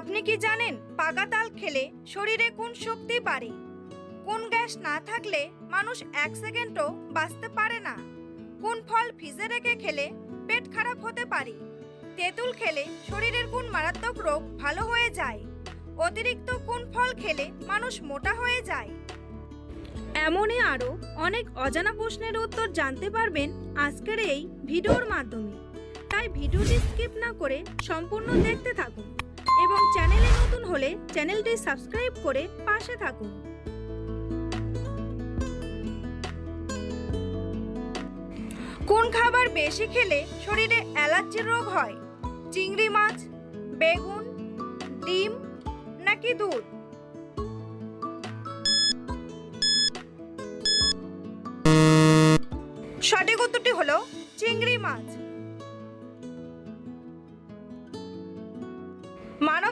আপনি কি জানেন পাকা তাল খেলে শরীরে কোন শক্তি বাড়ে? কোন গ্যাস না থাকলে মানুষ এক সেকেন্ডও বাঁচতে পারে না। কোন ফল ফ্রিজে রেখে খেলে পেট খারাপ হতে পারে? তেঁতুল খেলে শরীরের কোন মারাত্মক রোগ ভালো হয়ে যায়? অতিরিক্ত কোন ফল খেলে মানুষ মোটা হয়ে যায়? এমনই আরও অনেক অজানা প্রশ্নের উত্তর জানতে পারবেন আজকের এই ভিডিওর মাধ্যমে। তাই ভিডিওটি স্কিপ না করে সম্পূর্ণ দেখতে থাকুন। এবং চ্যানেলে নতুন হলে চ্যানেলটি সাবস্ক্রাইব করে পাশে থাকুন। কোন খাবার বেশি খেলে শরীরে অ্যালার্জির রোগ হয়? চিংড়ি মাছ, বেগুন, ডিম নাকি দুধ? সঠিক উত্তরটি হলো চিংড়ি মাছ।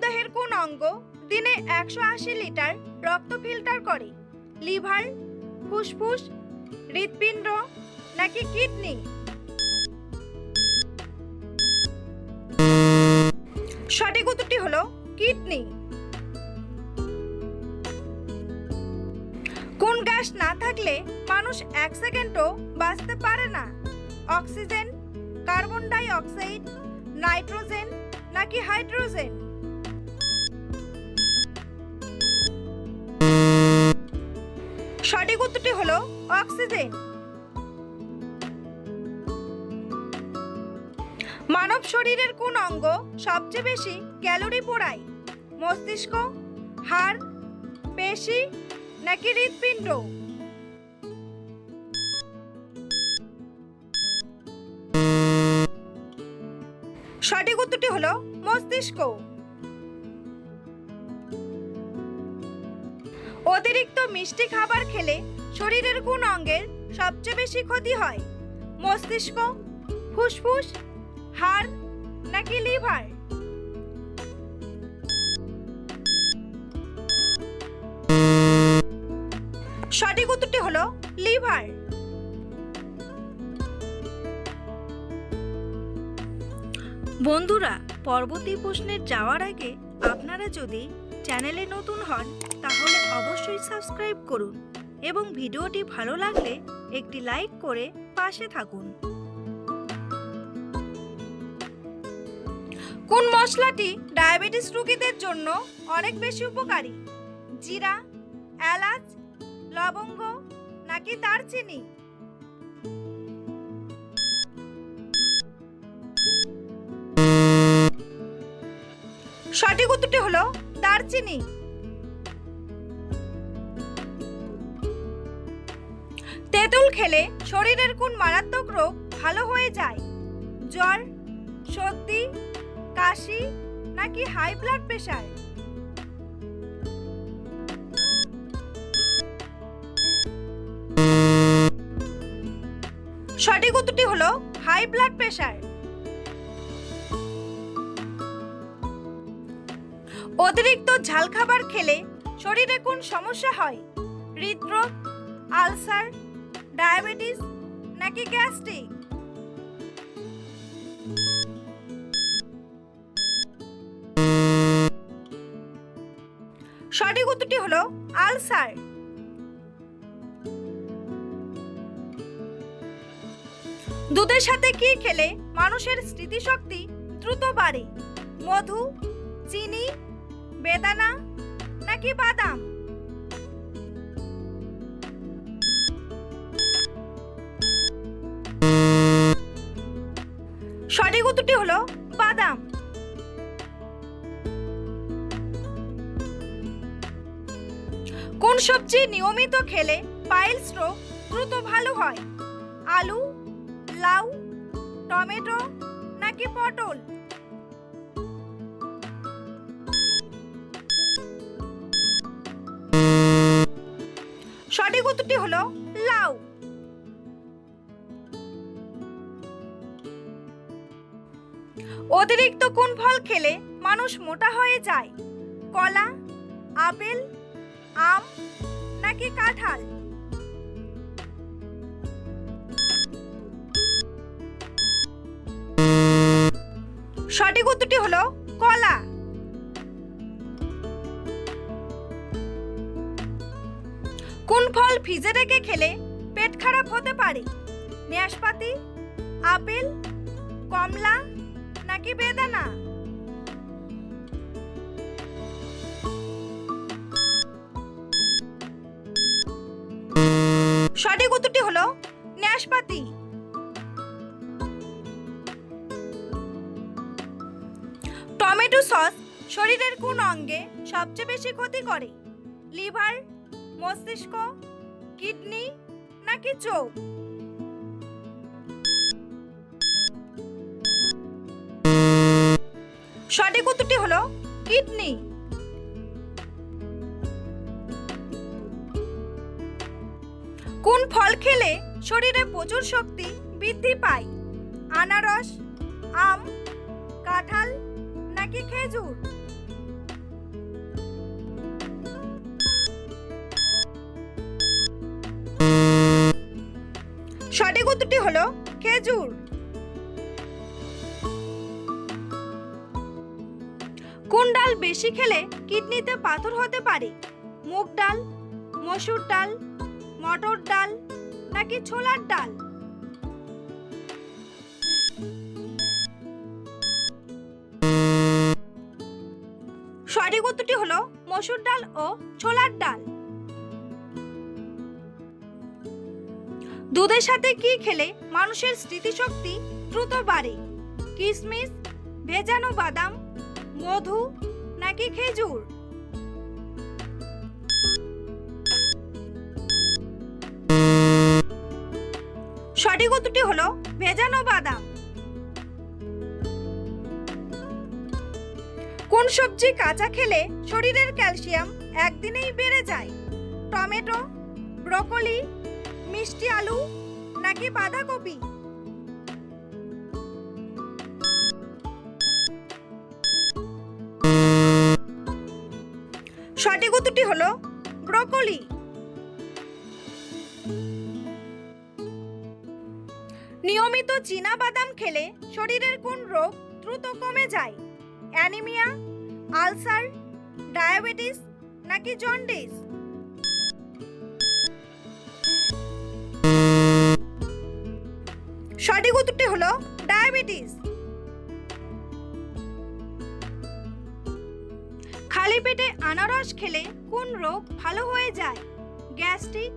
মানবদেহের কোন অঙ্গ দিনে একশো আশি লিটার রক্ত ফিল্টার করে? লিভার, ফুসফুস, হৃৎপিণ্ড নাকি কিডনি? সঠিক উত্তরটি হলো কিডনি। কোন গ্যাস না থাকলে মানুষ এক সেকেন্ডও বাঁচতে পারে না? Oxygen, carbon dioxide, nitrogen নাকি হাইড্রোজেন? সঠিক উত্তরটি হলো অক্সিজেন। মানব শরীরের কোন অঙ্গ সবচেয়ে বেশি ক্যালোরি পোড়ায়? মস্তিষ্ক, হাড়, পেশি নাকি হৃৎপিণ্ড? সঠিক উত্তরটি হলো মস্তিষ্ক। অতিরিক্ত মিষ্টি খাবার খেলে শরীরের কোন অঙ্গের সবচেয়ে বেশি ক্ষতি হয়? মস্তিষ্ক, ফুসফুস, হাড় নাকি লিভার? সঠিক উত্তরটি হলো লিভার। বন্ধুরা পরবর্তী প্রশ্নের যাওয়ার আগে আপনারা যদি চ্যানেলে নতুন হন তাহলে অবশ্যই সাবস্ক্রাইব করুন এবং ভিডিওটি ভালো লাগলে একটি লাইক করে পাশে থাকুন। কোন মশলাটি ডায়াবেটিস রোগীদের জন্য অনেক বেশি উপকারী? জিরা, এলাচ, লবঙ্গ নাকি দারচিনি? সঠিক উত্তরটি হলো দারচিনি। তেঁতুল খেলে শরীরের কোন মারাত্মক রোগ ভালো হয়ে যায়? জ্বর, সর্দি, কাশি নাকি হাই ব্লাড প্রেশার? সঠিক উত্তরটি হলো হাই ব্লাড প্রেশার। অতিরিক্ত ঝাল খাবার খেলে শরীরে কোন সমস্যা হয়? হৃদরোগ, আলসার ডায়াবেটিস নাকি গ্যাস্ট্রিক? সঠিক উত্তরটি হলো আলসার। দুধের সাথে কি খেলে মানুষের স্মৃতিশক্তি দ্রুত বাড়ে? মধু, চিনি, বেদানা নাকি বাদাম? সঠিক উত্তরটি হলো বাদাম। কোন সবজি নিয়মিত খেলে পাইলস রোগ দ্রুত ভালো হয়? আলু, লাউ, টমেটো নাকি পটল? সঠিক উত্তরটি হলো অতিরিক্ত কোন ফল খেলে মানুষ মোটা হয়ে যায়? কলা, আপেল, আম নাকি কাঁঠাল? সঠিক উত্তরটি হলো কলা। কোন ফল ফ্রিজে রেখে খেলে পেট খারাপ হতে পারে? নাশপাতি আপেল, কমলা নাকি বেদানা সঠিক উত্তরটি হলো নাশপাতি টমেটো সস শরীরের কোন অঙ্গে সবচেয়ে বেশি ক্ষতি করে? লিভার, মস্তিষ্ক, কিডনি নাকি চোখ? সঠিক উত্তরটি হলো কিডনি। কোন ফল খেলে শরীরে প্রচুর শক্তি বৃদ্ধি পায়? আনারস, আম, কাঁঠাল নাকি খেজুর? সঠিক উত্তরটি হলো খেজুর। কোন ডাল বেশি খেলে কিডনিতে পাথর হতে পারে? মুগ ডাল, মসুর ডাল, মটর ডাল নাকি ছোলার ডাল? সঠিক উত্তরটি হলো মসুর ডাল ও ছোলার ডাল। দুধের সাথে কি খেলে মানুষের স্মৃতিশক্তি দ্রুত বাড়ে? কিশমিশ ভেজানো বাদাম মধু নাকি খেজুর? সঠিক উত্তরটি হলো ভেজানো বাদাম। কোন সবজি কাঁচা খেলে শরীরের ক্যালসিয়াম একদিনেই বেড়ে যায়? টমেটো, ব্রকলি, মিষ্টি আলু নাকি বাঁধাকপি? সঠিক উত্তরটি হলো ব্রকলি। নিয়মিত চীনা বাদাম খেলে শরীরের কোন রোগ দ্রুত কমে যায়? অ্যানিমিয়া, আলসার, ডায়াবেটিস নাকি জন্ডিস? সঠিক উত্তরটি হলো ডায়াবেটিস। খালি পেটে আনারস খেলে কোন রোগ ভালো হয়ে যায়? গ্যাস্ট্রিক,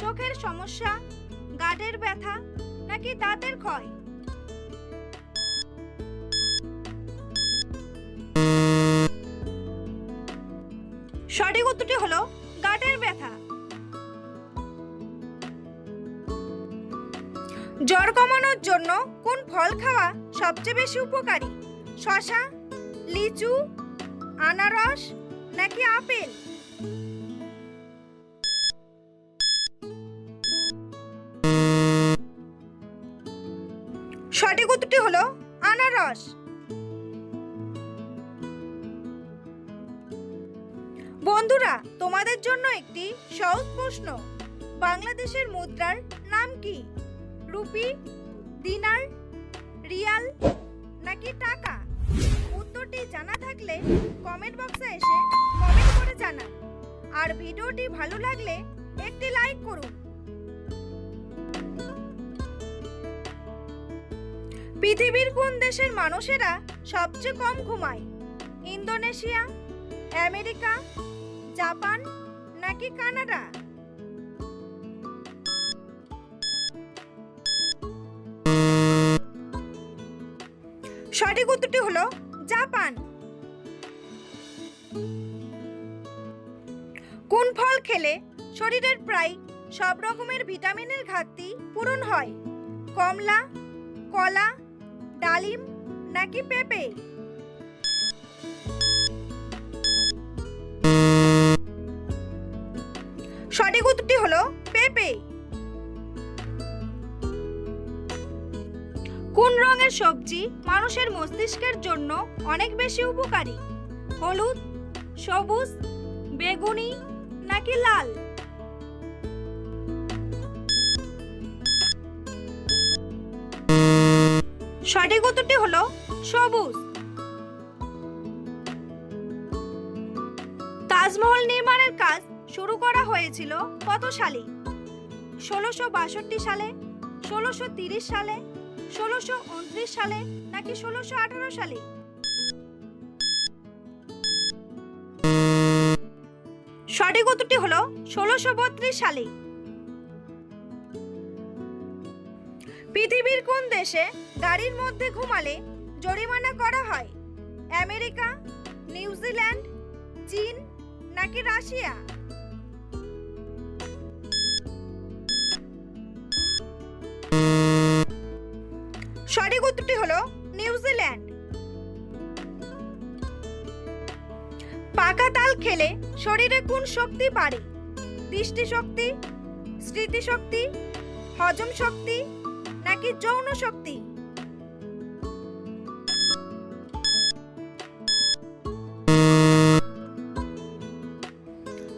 চোখের সমস্যা, গাঁটের ব্যথা নাকি দাঁতের ক্ষয়? সঠিক উত্তরটি হলো গাঁটের ব্যথা। জ্বর কমানোর জন্য কোন ফল খাওয়া সবচেয়ে বেশি উপকারী? শশা, লিচু আনারস নাকি আপেল? সঠিক উত্তরটি হলো আনারস। বন্ধুরা, তোমাদের জন্য একটি সহজ প্রশ্ন। বাংলাদেশের মুদ্রার নাম কি? রুপি, দিনার, রিয়াল নাকি টাকা? উত্তরটি জানা থাকলে কমেন্ট বক্সে এসে কমেন্ট করে জানান। আর ভিডিওটি ভালো লাগলে একটি লাইক করুন। পৃথিবীর কোন দেশের মানুষেরা সবচেয়ে কম ঘুমায়? ইন্দোনেশিয়া, আমেরিকা, জাপান নাকি কানাডা? সঠিক উত্তরটি হলো জাপান। কোন ফল খেলে শরীরের প্রায় সব রকমের ভিটামিনের ঘাটতি পূরণ হয়? কমলা, কলা, ডালিম নাকি পেঁপে? সঠিক উত্তরটি হলো পেঁপে। কোন রঙের সবজি মানুষের মস্তিষ্কের জন্য অনেক বেশি উপকারী? হলুদ, সবুজ, বেগুনি নাকি লাল? সঠিক উত্তরটি হলো সবুজ। তাজমহল নির্মাণের কাজ শুরু করা হয়েছিল কত সালে? ষোলোশো বাষট্টি সালে, ষোলোশো তিরিশ সালে ষোলোশো উনত্রিশ সালে নাকি ষোলোশো আঠারো সালে? সঠিক উত্তরটি হলো ষোলোশো বত্রিশ সালে। পৃথিবীর কোন দেশে গাড়ির মধ্যে ঘুমালে জরিমানা করা হয়? আমেরিকা, নিউজিল্যান্ড, চীন নাকি রাশিয়া? উত্তরটি হলো নিউজিল্যান্ড পাকা তাল খেলে শরীরে কোন শক্তি বাড়ে দৃষ্টিশক্তি স্মৃতিশক্তি হজম শক্তি, নাকি যৌন শক্তি?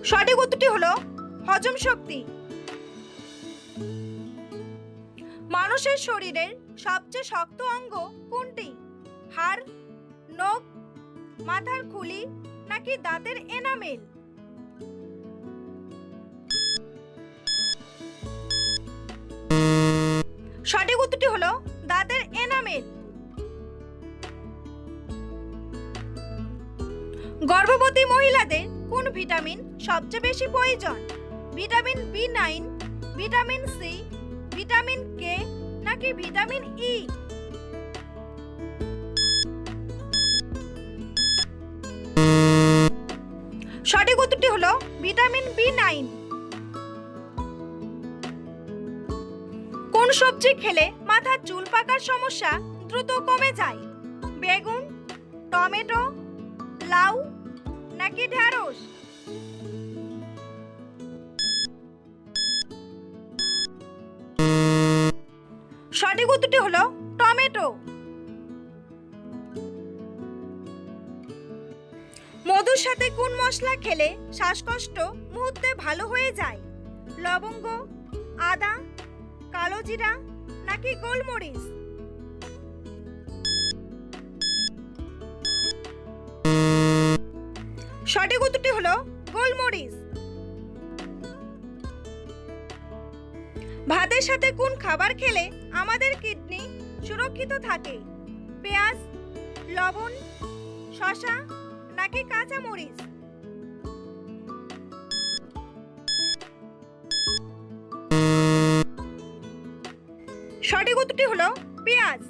সঠিক উত্তরটি হলো হজম শক্তি। মানুষের শরীরের সবচেয়ে শক্ত অঙ্গ কোনটি? হাড়, নখ, মাথার খুলি, নাকি দাঁতের এনামেল? সঠিক উত্তরটি হলো দাঁতের এনামেল। গর্ভবতী মহিলাদের কোন ভিটামিন সবচেয়ে বেশি প্রয়োজন? Vitamin B nine, vitamin C, vitamin K নাকি ভিটামিন ই। সঠিক উত্তরটি হলো ভিটামিন বি নাইন। কোন সবজি খেলে মাথার চুল পাকার সমস্যা দ্রুত কমে যায়? বেগুন, টমেটো, লাউ নাকি ঢ্যাঁড়স উত্তরটি হলো টমেটো। মধুর সাথে কোন মশলা খেলে শ্বাসকষ্ট মুহূর্তে ভালো হয়ে যায়। লবঙ্গ, আদা, কালো জিরা নাকি গোলমরিচ? সঠিক উত্তরটি হলো গোলমরিচ। ভাতের সাথে কোন খাবার খেলে আমাদের কিডনি সুরক্ষিত থাকে? পেঁয়াজ, লবণ শশা নাকি কাঁচা মরিচ সঠিক উত্তরটি হলো পেঁয়াজ।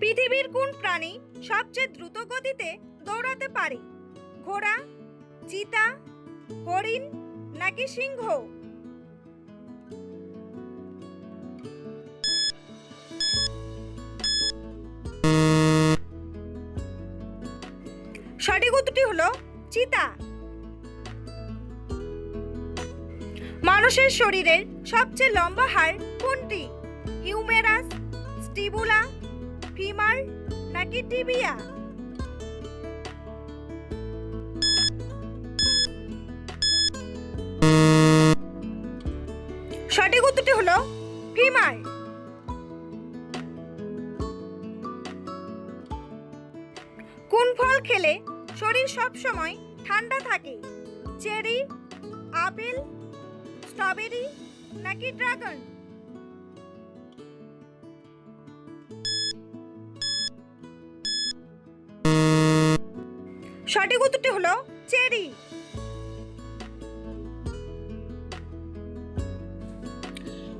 পৃথিবীর কোন প্রাণী সবচেয়ে দ্রুত গতিতে দৌড়াতে পারে? ঘোড়া, চিতা, হরিণ নাকি সিংহ? সঠিক উত্তরটি হলো চিতা। মানুষের শরীরের সবচেয়ে লম্বা হাড় কোনটি? হিউমেরাস, স্টিবুলা, ফিমার নাকি টিবিয়া? উত্তরটি হলো? ফিমার কোন ফল খেলে শরীর সব সময় ঠান্ডা থাকে? চেরি, আপেল, স্ট্রবেরি নাকি ড্রাগন? সঠিক উত্তরটি হলো চেরি।